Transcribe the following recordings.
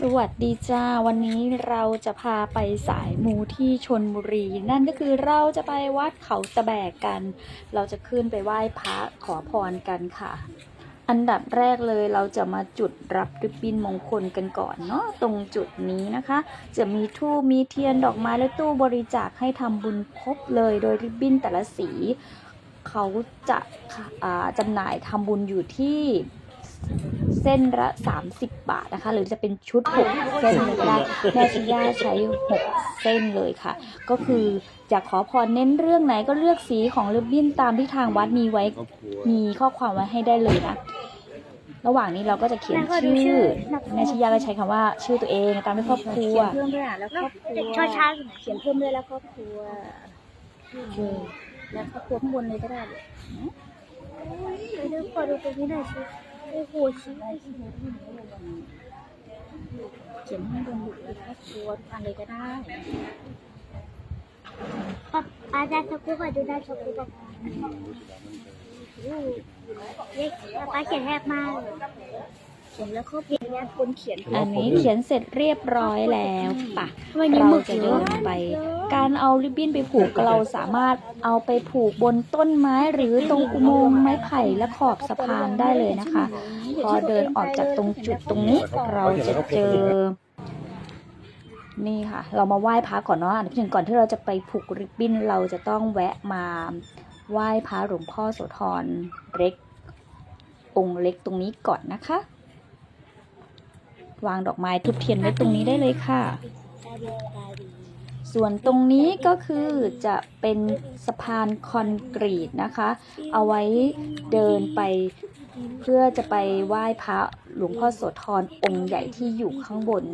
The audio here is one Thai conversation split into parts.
สวัสดีจ้า วันนี้เราจะพาไปสายมูที่ชนบุรี นั่นก็คือเราจะไปวัดเขาตะแบกกัน เราจะขึ้นไปไหว้พระขอพรกันค่ะ อันดับแรกเลยเราจะมาจุดรับริบบิ้นมงคลกันก่อนเนาะตรงจุดนี้นะคะ จะมีทูบมีเทียนดอกไม้และตู้บริจาคให้ทำบุญครบเลย โดยริบบิ้นแต่ละสี เขาจะอ่าจำหน่ายทำบุญอยู่ที่ เส้นละ 30 บาทนะคะ หรือจะเป็นชุด 6 เส้นเลยก็ได้แม่ชิย่าใช้ 6 เส้นเลยค่ะ ก็คือจะขอพรเน้นเรื่องไหนก็เลือกสีของริบบิ้นตามที่ทางวัดมีไว้มีข้อความไว้ให้ได้เลยนะระหว่างนี้เราก็จะเขียนชื่อแม่ชิยาก็ใช้คำว่าชื่อตัวเองตามด้วยครอบครัวเขียนเพิ่มด้วยแล้วครอบครัวช้าช้าๆเขียนเพิ่มด้วยแล้วครอบครัวแล้วครอบครัวข้างบนเลยก็ได้เลยไปดูขอดูตรงนี้หน่อยสิ โอ้โหชิ้นเขียนข้บนอยู่แล้วครอบครัวทุกอันเลยก็ได้ป๊าป๊าได้ช็อกโกแลตดูได้ช็อกโกแลตเล็กป๊าป๊าเขียนแทบมากเลย ขียนแล้วครอบครัวเนี่ยคนเขียนอันนี้เขียนเสร็จเรียบร้อยแล้วปะวันนี้เราหมึกจะเยเดิอะนไป การเอาริบบิ้นไปผูกเราสามารถเอาไปผูกบนต้นไม้หรือตรงอุโมงค์ไม้ไผ่และขอบสะพานได้เลยนะคะ พอเดินออกจากตรงจุดตรงนี้เราจะเจอ นี่ค่ะ เรามาไหว้พระก่อนเนาะอันดับที่หนึ่งก่อนที่เราจะไปผูกริบบิ้นเราจะต้องแวะมาไหว้พระหลวงพ่อโสธรเล็กองค์เล็กตรงนี้ก่อนนะคะ วางดอกไม้ทุบเทียนไว้ตรงนี้ได้เลยค่ะ ส่วนตรงนี้ก็คือจะเป็นสะพานคอนกรีตนะคะ เอาไว้เดินไปเพื่อจะไปไหว้พระหลวงพ่อโสธรองค์ใหญ่ที่อยู่ข้างบน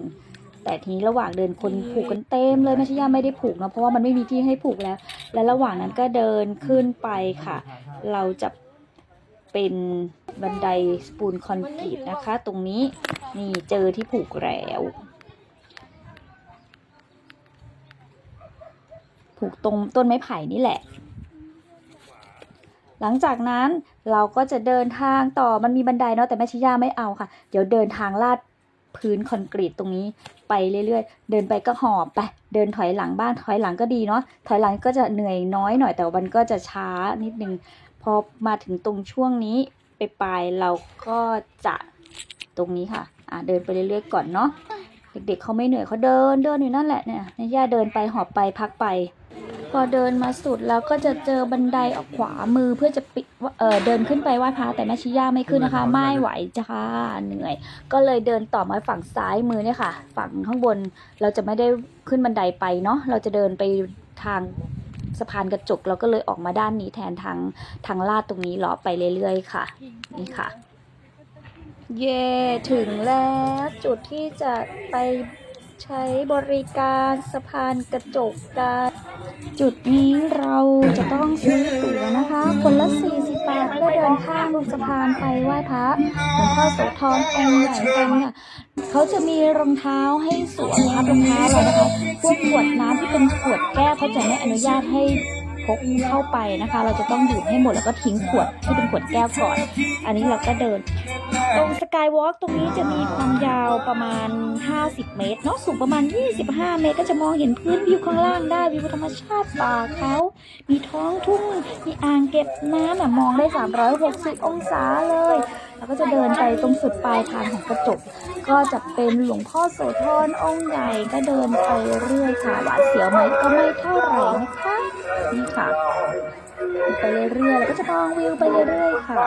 แต่ทีนี้ระหว่างเดินคนผูกกันเต็มเลยไม่ใช่ย่าไม่ได้ผูกเนาะเพราะว่ามันไม่มีที่ให้ผูกแล้ว และระหว่างนั้นก็เดินขึ้นไปค่ะ เราจะเป็นบันไดสปูนคอนกรีตนะคะ ตรงนี้ นี่เจอที่ผูกแล้ว ผูกตรงต้นไม้ไผ่นี่แหละ หลังจากนั้นเราก็จะเดินทางต่อมันมีบันไดเนาะแต่แม่ชิยาไม่เอาค่ะ เดี๋ยวเดินทางลาดพื้นคอนกรีตตรงนี้ไปเรื่อยๆ เดินไปก็หอบไป เดินถอยหลังบ้างถอยหลังก็ดีเนาะ ถอยหลังก็จะเหนื่อยน้อยหน่อยแต่วันก็จะช้านิดนึง พอมาถึงตรงช่วงนี้ไปปลายเราก็จะตรงนี้ค่ะ อ่าเดินไปเรื่อยๆก่อนเนาะเด็กๆเขาไม่เหนื่อยเขาเดินเดินอยู่นั่นแหละเนี่ยย่าเดินไปหอบไปพักไป พอเดินมาสุดแล้วก็จะเจอบันไดออกขวามือเพื่อจะปิดเออเดินขึ้นไปไหว้พระแต่แม่ชิย่าไม่ขึ้นนะคะ ไม่ไหวจ้าเหนื่อย ก็เลยเดินต่อมาฝั่งซ้ายมือเนี่ยค่ะ ฝั่งข้างบนเราจะไม่ได้ขึ้นบันไดไปเนาะเราจะเดินไปทางสะพานกระจกเราก็เลยออกมาด้านนี้แทนทางทางลาดตรงนี้เลาะไปเรื่อยๆ ค่ะ นี่ค่ะ เย่ถึงแล้วจุดที่จะไปใช้บริการสะพานกระจกกันจุดนี้เราจะต้องซื้อตั๋วนะคะ คนละ 40 บาทเพื่อเดินข้ามสะพานไปไหว้พระหลวงพ่อโสธรองค์ใหญ่กันค่ะเขาจะมีรองเท้าให้สวมทับรองเท้าเรานะคะพวกขวดน้ำที่เป็นขวดแก้วเขาจะไม่อนุญาตให้พกเข้าไปนะคะ เราจะต้องดื่มให้หมดแล้วก็ทิ้งขวดที่เป็นขวดแก้วก่อน อันนี้เราก็เดิน ตรงสกายวอล์กตรงนี้จะมีความยาวประมาณ 50 เมตรเนาะสูงประมาณ 25 เมตร ก็จะมองเห็นพื้นวิวข้างล่างได้วิวธรรมชาติป่าเขามีท้องทุ่งมีอ่างเก็บน้ำมองได้ 360 องศาเลย แล้วก็จะเดินไปตรงสุดปลายทางของกระจก ก็จะเป็นหลวงพ่อโสธรองค์ใหญ่ก็เดินไปเรื่อยค่ะหวาดเสียวไหมก็ไม่เท่าไหร่นะคะนี่ค่ะ ไปเรื่อยๆแล้วก็จะมองวิวไปเรื่อยๆค่ะ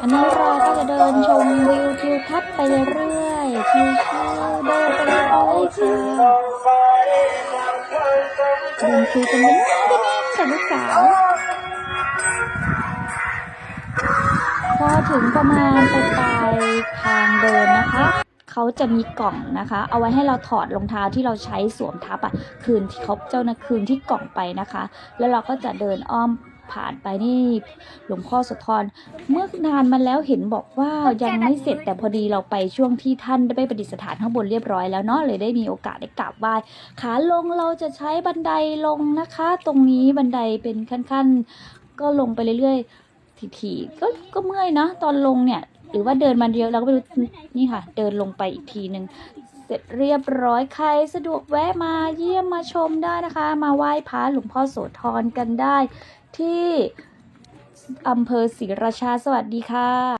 อันนี้เราก็จะเดินชมวิวทิวทัศน์ไปเรื่อยๆชิวๆเดินไปเรื่อยๆค่ะเดินคุยกันนิดๆกับลูกสาวพอถึงประมาณปลายทางเดินนะคะ เขาจะมีกล่องนะคะ เอาไว้ให้เราถอดรองเท้าที่เราใช้สวมทับอะคืนที่เขาเจ้าหน้าคืนที่กล่องไปนะคะ แล้วเราก็จะเดินอ้อม ผ่านไปนี่หลวงพ่อโสธรเมื่อนานมาแล้วเห็นบอกว่ายังไม่เสร็จแต่พอดีเราไปช่วงที่ท่านได้ไปปฏิสถานข้างบนเรียบร้อยแล้วเนาะเลยได้มีโอกาสได้กราบไหว้ขาลงเราจะใช้บันไดลงนะคะ ตรงนี้บันไดเป็นขั้นๆ ก็ลงไปเรื่อยๆถี่ๆก็ก็เมื่อยนะตอนลงเนี่ย หรือว่าเดินมาเยอะเราก็ไม่รู้นี่ค่ะ เดินลงไปอีกทีหนึ่งเสร็จเรียบร้อยใครสะดวกแวะมาเยี่ยมมาชมได้นะคะ มาไหว้พระหลวงพ่อโสธรกันได้ ที่อำเภอศรีราชาสวัสดีค่ะ